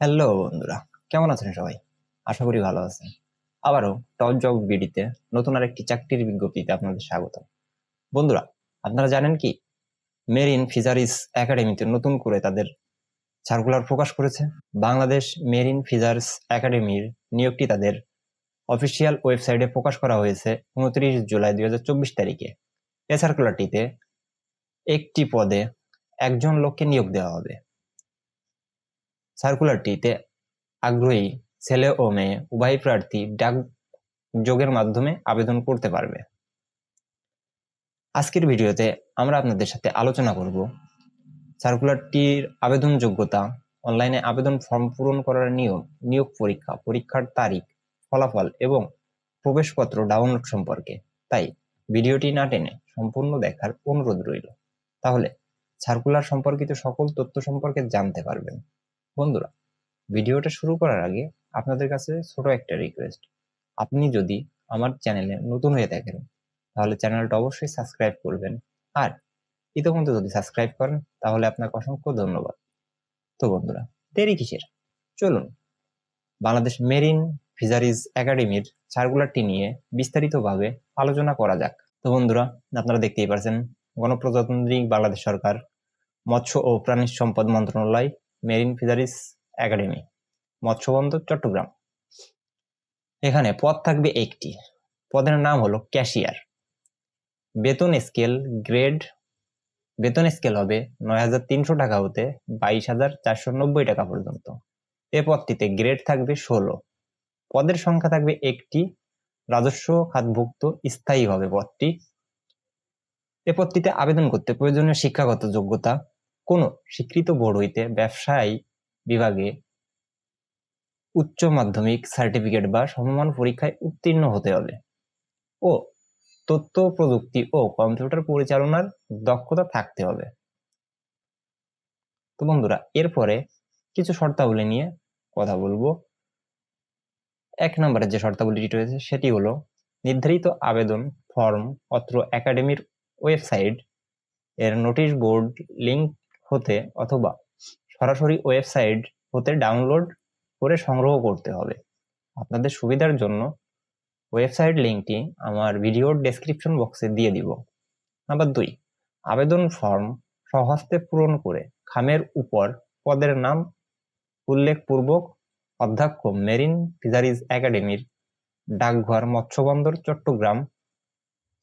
Hello বন্ধুরা। কেমন আছেন সবাই? আশা করি ভালো আছেন। আবারও টপ জব বিডিতে নতুন আর একটি চাকরির বিজ্ঞপ্তিতে আপনাদের স্বাগত বন্ধুরা, আপনারা জানেন কি? মেরিন ফিশারিজ একাডেমিতে নতুন করে তাদের সার্কুলার প্রকাশ করেছে। বাংলাদেশ মেরিন ফিজার্স একাডেমির নিয়োগটি তাদের অফিসিয়াল ওয়েবসাইটে প্রকাশ করা হয়েছে উনত্রিশ জুলাই দুই হাজার চব্বিশ তারিখে। এ সার্কুলারটিতে একটি পদে একজন লোককে নিয়োগ দেওয়া হবে। সার্কুলারটিতে আগ্রহী ছেলে ও মেয়ে উভয় প্রার্থী ডাক যোগের মাধ্যমে আবেদন করতে পারবে। আজকের ভিডিওতে আমরা আপনাদের সাথে আলোচনা করব সার্কুলারটির আবেদন যোগ্যতা অনলাইনে আবেদন ফর্ম পূরণ করার নিয়ম, নিয়োগ পরীক্ষা, পরীক্ষার তারিখ, ফলাফল এবং প্রবেশপত্র ডাউনলোড সম্পর্কে। তাই ভিডিওটি না টেনে সম্পূর্ণ দেখার অনুরোধ রইল। তাহলে সার্কুলার সম্পর্কিত সকল তথ্য সম্পর্কে জানতে পারবেন। বন্ধুরা, ভিডিওটা শুরু করার আগে আপনাদের কাছে ছোট একটা রিকোয়েস্ট আপনি যদি আমার চ্যানেলে নতুন হয়ে থাকেন, তাহলে চ্যানেলটা অবশ্যই সাবস্ক্রাইব করবেন। আর ইতিমধ্যে যদি সাবস্ক্রাইব করেন, তাহলে আপনাকে অসংখ্য ধন্যবাদ। তো বন্ধুরা, দেরি কিসের? চলুন। বাংলাদেশ মেরিন ফিশারিজ একাডেমির সার্কুলারটি নিয়ে বিস্তারিতভাবে আলোচনা করা যাক। তো বন্ধুরা, আপনারা দেখতেই পারছেন, গণপ্রজাতন্ত্রী বাংলাদেশ সরকার, মৎস্য ও প্রাণী সম্পদ মন্ত্রণালয় মেরিন ফিশারিজ একাডেমি, মৎস্যবন্দর, চট্টগ্রাম। এখানে পদ থাকবে একটি। পদের নাম হলো ক্যাশিয়ার। বেতন স্কেল গ্রেড, বেতন স্কেল হবে নয় হাজার তিনশো টাকা হতে বাইশ হাজার চারশো নব্বই টাকা পর্যন্ত। এ পদটিতে গ্রেড থাকবে ষোলো। পদের সংখ্যা থাকবে একটি। রাজস্ব খাতভুক্ত স্থায়ী হবে পদটি। এ পদটিতে আবেদন করতে প্রয়োজনীয় শিক্ষাগত যোগ্যতা কোনো স্বীকৃত বোর্ড হইতে ব্যবসায় বিভাগে উচ্চ মাধ্যমিক সার্টিফিকেট বা সমমান পরীক্ষায় উত্তীর্ণ হতে হবে ও তথ্য প্রযুক্তি ও কম্পিউটার পরিচালনার দক্ষতা থাকতে হবে। তো বন্ধুরা, এরপরে কিছু শর্তাবলী নিয়ে কথা বলব। এক নম্বরে যে শর্তাবলীটি রয়েছে, সেটি হলো নির্ধারিত আবেদন ফর্ম অত্র একাডেমির ওয়েবসাইট এর নোটিশ বোর্ড লিঙ্ক হতে অথবা সরাসরি ওয়েবসাইট হতে ডাউনলোড করে সংগ্রহ করতে হবে। আপনাদের সুবিধার জন্য ওয়েবসাইট লিঙ্কটি আমার ভিডিওর ডেসক্রিপশন বক্সে দিয়ে দিব। নাম্বার দুই, আবেদন ফর্ম সহস্তে পূরণ করে খামের উপর পদের নাম উল্লেখপূর্বক অধ্যক্ষ মেরিন ফিজারিজ একাডেমির ডাকঘর মৎস্যবন্দর চট্টগ্রাম,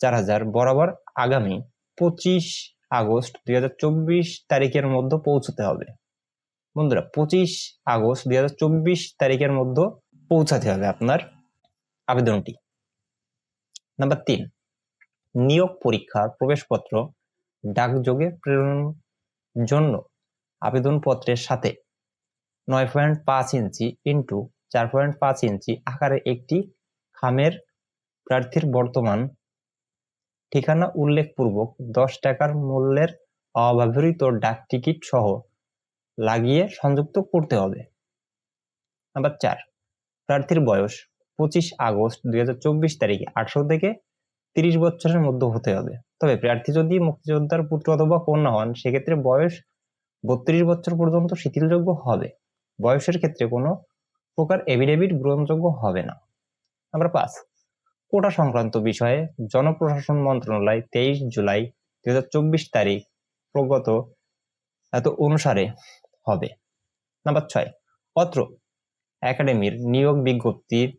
চার হাজার বরাবর আগামী পঁচিশ আগস্ট দুই হাজার চব্বিশ তারিখের মধ্যে পৌঁছতে হবে। বন্ধুরা, পঁচিশ আগস্ট দুই হাজার চব্বিশ তারিখের মধ্যে পৌঁছাতে হবে আপনার আবেদনটি। নাম্বার তিন, নিয়োগ পরীক্ষার প্রবেশপত্র ডাকযোগে প্রেরণ জন্য আবেদনপত্রের সাথে নয় পয়েন্ট পাঁচ ইঞ্চি ইন্টু চার পয়েন্ট পাঁচ ইঞ্চি আকারে একটি খামের প্রার্থীর বর্তমান ঠিকানা উল্লেখপূর্বক দশ টাকার মূল্যের অব্যবহৃত ডাক টিকিট সহ লাগিয়ে সংযুক্ত করতে হবে। নাম্বার চার, প্রার্থীর বয়স পঁচিশ আগস্ট দুই তারিখে আঠারো থেকে তিরিশ বছরের মধ্যে হতে হবে। তবে প্রার্থী যদি মুক্তিযোদ্ধার পুত্র অথবা কন্যা হন, সেক্ষেত্রে বয়স বত্রিশ বছর পর্যন্ত শিথিলযোগ্য হবে। বয়সের ক্ষেত্রে কোনো প্রকার এভিডেভিট গ্রহণযোগ্য হবে না। নাম্বার পাঁচ কোটা সংক্রান্ত বিষয়ে জনপ্রশাসন মন্ত্রণালয় তেইশ জুলাই দুই হাজার চব্বিশ তারিখ প্রগত এত অনুসারে হবে। নাম্বার ছয়, অত্র একাডেমির নিয়োগ বিজ্ঞপ্তির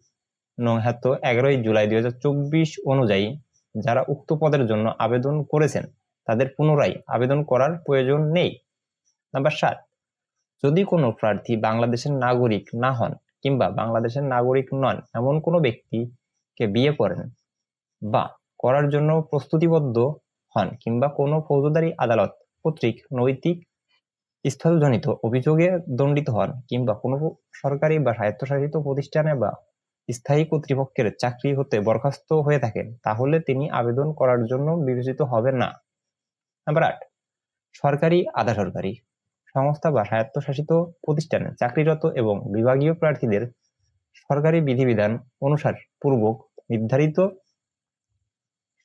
নং হাত এগারোই জুলাই দু হাজার চব্বিশ অনুযায়ী যারা উক্ত পদের জন্য আবেদন করেছেন, তাদের পুনরায় আবেদন করার প্রয়োজন নেই। নাম্বার সাত, যদি কোনো প্রার্থী বাংলাদেশের নাগরিক না হন কিংবা বাংলাদেশের নাগরিক নন, এমন কোনো ব্যক্তিকে বিয়ে করেন বা করার জন্য প্রস্তুতিবদ্ধ হন কিংবা কোনো ফৌজদারি আদালত কর্তৃক নৈতিক স্থলজনিত অভিযোগে দণ্ডিত হন কিংবা কোনো সরকারি বা স্বায়ত্তশাসিত প্রতিষ্ঠানে বা স্থায়ী কর্তৃপক্ষের চাকরি হতে বরখাস্ত হয়ে থাকেন, তাহলে তিনি আবেদন করার জন্য বিবেচিত হবেন না। নাম্বার আট, সরকারি আধা সরকারি সংস্থা বা স্বায়ত্তশাসিত প্রতিষ্ঠানে চাকরিরত এবং বিভাগীয় প্রার্থীদের সরকারি বিধিবিধান অনুসার পূর্বক নির্ধারিত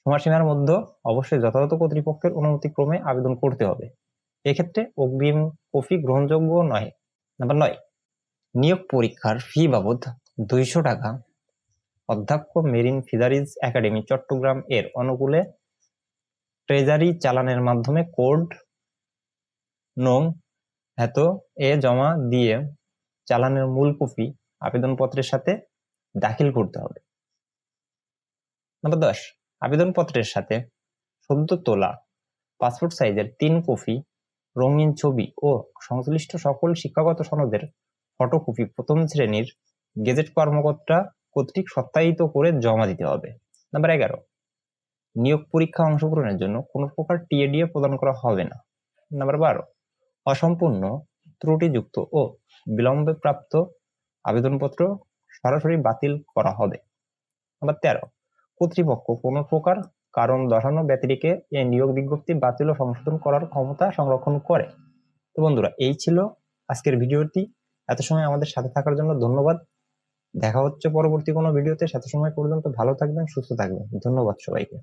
সময়সীমার মধ্যে অবশ্যই যথাযথ কর্তৃপক্ষের অনুমতিক্রমে আবেদন করতে হবে। এক্ষেত্রে অগ্রিম কফি গ্রহণযোগ্য নয়। নাম্বার নয়, নিয়োগ পরীক্ষার ফি বাবদ দুইশো টাকা অধ্যক্ষ মেরিন ফিজারিজ একাডেমি, চট্টগ্রাম এর অনুকূলে ট্রেজারি চালানের মাধ্যমে কোড নং এত এ জমা দিয়ে চালানের মূল কপি আবেদনপত্রের সাথে দাখিল করতে হবে। নম্বর দশ, আবেদনপত্রের সাথে সদ্য তোলা পাসপোর্ট সাইজের তিন কপি, রঙিন ছবি ও সংশ্লিষ্ট সকল শিক্ষাগত সনদের ফটোকপি প্রথম শ্রেণির গেজেট কর্মকর্তা কর্তৃক সত্যায়িত করে জমা দিতে হবে। নাম্বার এগারো, নিয়োগ পরীক্ষা অংশগ্রহণের জন্য কোনো প্রকার টিএডিএ প্রদান করা হবে না। নাম্বার বারো, অসম্পূর্ণ, ত্রুটিযুক্ত ও বিলম্বে প্রাপ্ত আবেদনপত্র সরাসরি বাতিল করা হবে। নাম্বার তেরো কর্তৃপক্ষ কোনো প্রকার কারণ দর্শানো ব্যতিরিকে এই নিয়োগ বিজ্ঞপ্তি বাতিল ও সংশোধন করার ক্ষমতা সংরক্ষণ করে। তো বন্ধুরা, এই ছিল আজকের ভিডিওটি। এত সময় আমাদের সাথে থাকার জন্য ধন্যবাদ। দেখা হচ্ছে পরবর্তী কোনো ভিডিওতে। সাথে সময় পর্যন্ত ভালো থাকবেন, সুস্থ থাকবেন। ধন্যবাদ সবাইকে।